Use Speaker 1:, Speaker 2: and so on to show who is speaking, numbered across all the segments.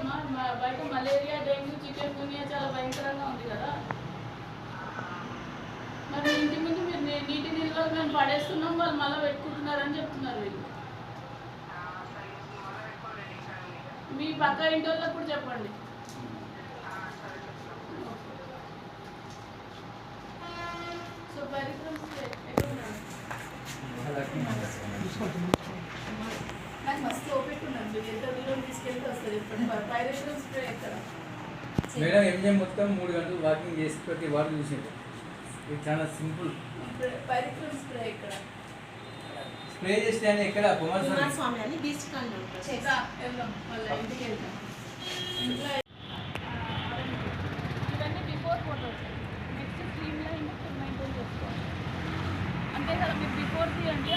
Speaker 1: చూస్తున్నారమ్మా బయట malaria dengue chicken గునియా చాలా భయంకరంగా ఉంది కదా. మరి ఇంటి ముందు మీరు నీటి నీళ్ళలో మేము పడేస్తున్నాం వాళ్ళు మళ్ళీ పెట్టుకుంటున్నారని చెప్తున్నారు వీళ్ళు. మీ పక్క ఇంటి వాళ్ళకు కూడా చెప్పండి.
Speaker 2: మేడం ఎంజిఎం మొత్తం మూడు గంటలు వాకింగ్ చేసి ప్రతి వారు చూసిండు ఇది చాలా సింపుల్.
Speaker 1: స్ప్రే
Speaker 2: చేస్తే అని ఎక్కడ? కుమారస్వామి
Speaker 3: బీచ్
Speaker 1: ఇవన్నీ before photos next stream line maintain చేసుకోవాలి? అంతే కదా మీరు బిఫోర్ తీయండి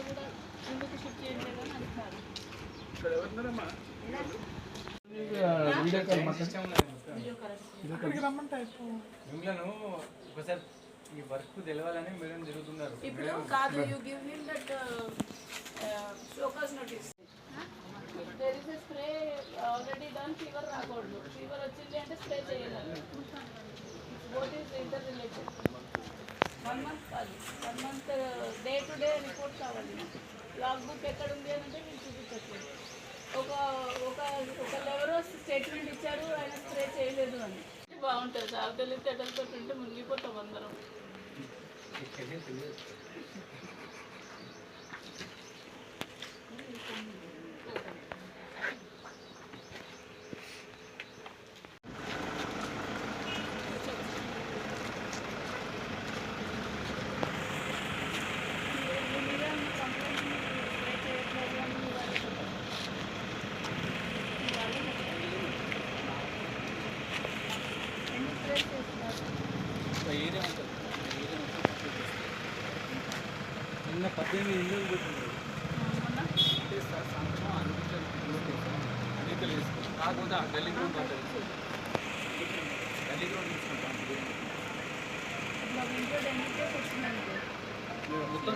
Speaker 2: మిమ్మల్ని ఒకసారి ఈ వర్క్ తెలవాలని మేడం జరుగుతున్నారు
Speaker 1: ఇప్పుడు కాదు you give him that show cause notice there is spray already done fever రాకూడదు ఫీవర్ వచ్చింది అంటే స్ప్రే చేయాలి both is interrelated one month కాదు one month day to day report కావాలి. లాగ్ బుక్ ఎక్కడ ఉంది అని అంటే మీరు చూపించట్లేదు. ఒక ఒక ఒకళ్ళు ఎవరో స్టేట్మెంట్ ఇచ్చారు ఆయన స్ప్రే చేయలేదు అని. బాగుంటుంది సార్. తెలివితేటలతో ఉంటే మునిగిపోతాం అందరం.
Speaker 2: ఏరియా ఉంటుంది నిన్న పద్దెనిమిది ఇల్లు పెట్టింది. వేసుకుంటాం కాకపోతే ఆ గల్లీ గ్రౌండ్ గల్లీ గ్రౌండ్ తీసుకుంటాం. మొత్తం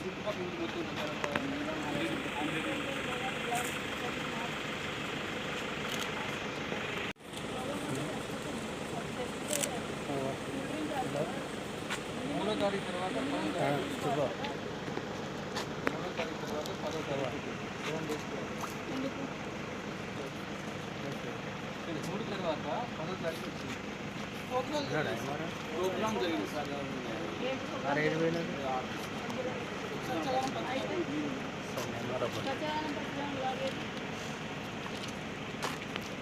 Speaker 2: చుట్టుపక్కల మొత్తం ఉన్న తర్వాత ఆంధ్ర- ఆంధ్ర- మూడో తారీఖు తర్వాత పదో తారీఖు. తర్వాత పదో తారీఖు సెవెన్ డేస్ మూడు తర్వాత పదో తారీఖు వచ్చింది. ప్రోగ్రామ్ జరిగింది. సార్.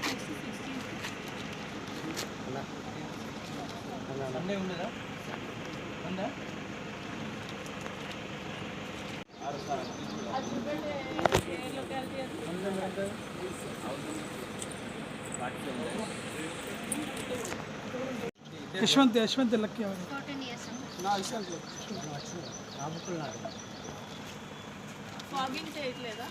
Speaker 1: నెక్స్ట్ సిక్స్టీన్
Speaker 2: సండే ఉన్నదా ఉందా
Speaker 1: అది చూపెట్టే ఏ లొకాలిటీ అది
Speaker 4: యశ్వంత్ యశ్వంత్ లక్కి.
Speaker 1: ఫాగింగ్ చేయట్లేదా?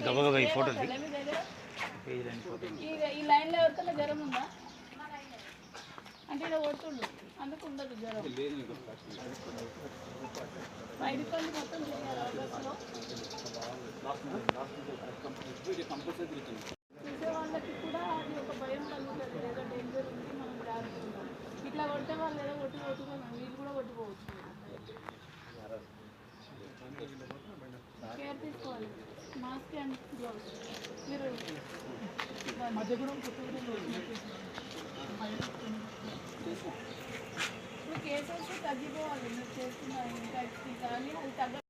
Speaker 1: గబగబా ఈ ఫోటో ఈ లైన్లో ఎవరికైనా జ్వరం ఉందా? అంటే ఇలా కొడుతుండు. అందుకు ఉండదు జ్వరం.
Speaker 2: లేదు మీకు
Speaker 1: బయట పళ్ళు మొత్తం చూసే వాళ్ళకి కూడా అది ఒక భయం కలుగుతుంది ఏదో డేంజర్ ఉంది మనం జాగ్రత్త ఇట్లా కొడితే వాళ్ళు ఏదో కొట్టి కొట్టుకున్నాం వీళ్ళు కూడా కొట్టిపోవచ్చు కేర్ తీసుకోవాలి. మాస్క్ అండ్ గ్లౌస్ మీరు
Speaker 4: మధ్య కూడా కొత్త
Speaker 1: కేసెస్ తగ్గిపోవాలి. మీరు చేస్తున్న ఇంకా కానీ అది తగ్గ